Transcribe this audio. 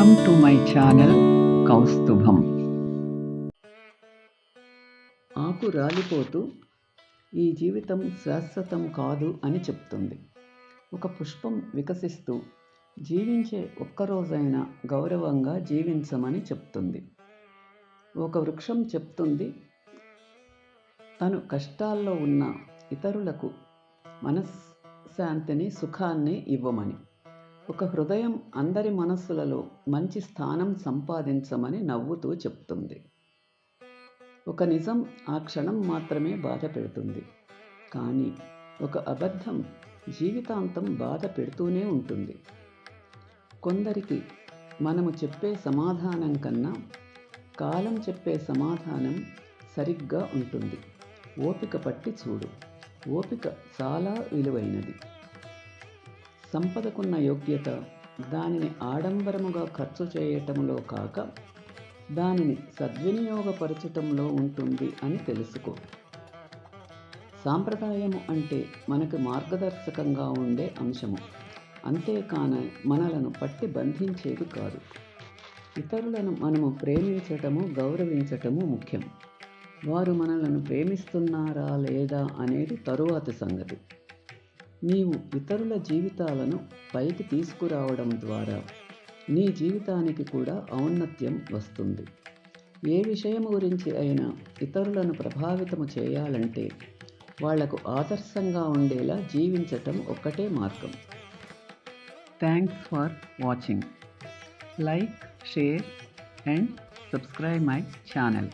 Welcome to my channel Kaustubham ఆకు రాలిపోతూ ఈ జీవితం శాశ్వతం కాదు అని చెప్తుంది. ఒక పుష్పం వికసిస్తూ జీవించే ఒక్కరోజైనా గౌరవంగా జీవించమని చెప్తుంది. ఒక వృక్షం చెప్తుంది తను కష్టాల్లో ఉన్న ఇతరులకు మనశ్శాంతిని సుఖాన్ని ఇవ్వమని. ఒక హృదయం అందరి మనస్సులలో మంచి స్థానం సంపాదించమని నవ్వుతూ చెప్తుంది. ఒక నిజం ఆ క్షణం మాత్రమే బాధ పెడుతుంది. కానీ ఒక అబద్ధం జీవితాంతం బాధ పెడుతూనే ఉంటుంది. కొందరికి మనము చెప్పే సమాధానం కన్నా కాలం చెప్పే సమాధానం సరిగ్గా ఉంటుంది. ఓపిక పట్టి చూడు. ఓపిక చాలా విలువైనది. సంపదకున్న యోగ్యత దానిని ఆడంబరముగా ఖర్చు చేయటంలో కాక దానిని సద్వినియోగపరచటంలో ఉంటుంది అని తెలుసుకో. సాంప్రదాయము అంటే మనకు మార్గదర్శకంగా ఉండే అంశము. అంతేకాన మనలను పట్టి బంధించేది కాదు. ఇతరులను మనము ప్రేమించటము గౌరవించటము ముఖ్యం. వారు మనలను ప్రేమిస్తున్నారా లేదా అనేది తరువాతి సంగతి. నీవు ఇతరుల జీవితాలను పైకి తీసుకురావడం ద్వారా నీ జీవితానికి కూడా ఔన్నత్యం వస్తుంది. ఏ విషయం గురించి అయినా ఇతరులను ప్రభావితము చేయాలంటే వాళ్ళకు ఆదర్శంగా ఉండేలా జీవించటం ఒక్కటే మార్గం. Thanks for watching like share and subscribe my channel